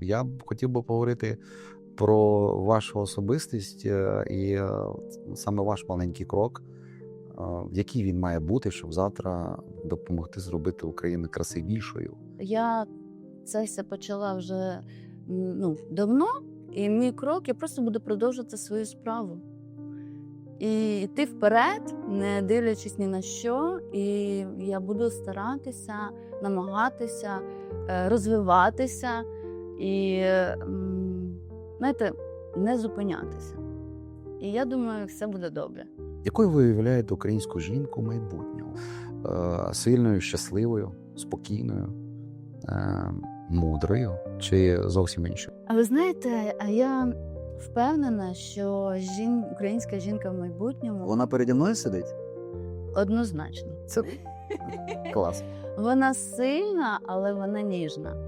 Я б хотів би поговорити про вашу особистість е, і е, саме ваш маленький крок, е, який він має бути, щоб завтра допомогти зробити Україну красивішою. Я це все почала вже ну, давно, і мій крок я просто буду продовжувати свою справу. І йти вперед, не дивлячись ні на що. І я буду старатися, намагатися розвиватися і, знаєте, не зупинятися. І я думаю, все буде добре. Якою ви уявляєте українську жінку майбутнього? Е, Сильною, щасливою, спокійною, е, мудрою чи зовсім іншою? А ви знаєте, а я впевнена, що жін... українська жінка в майбутньому Вона переді мною сидить? однозначно. Це клас. Вона сильна, але вона ніжна.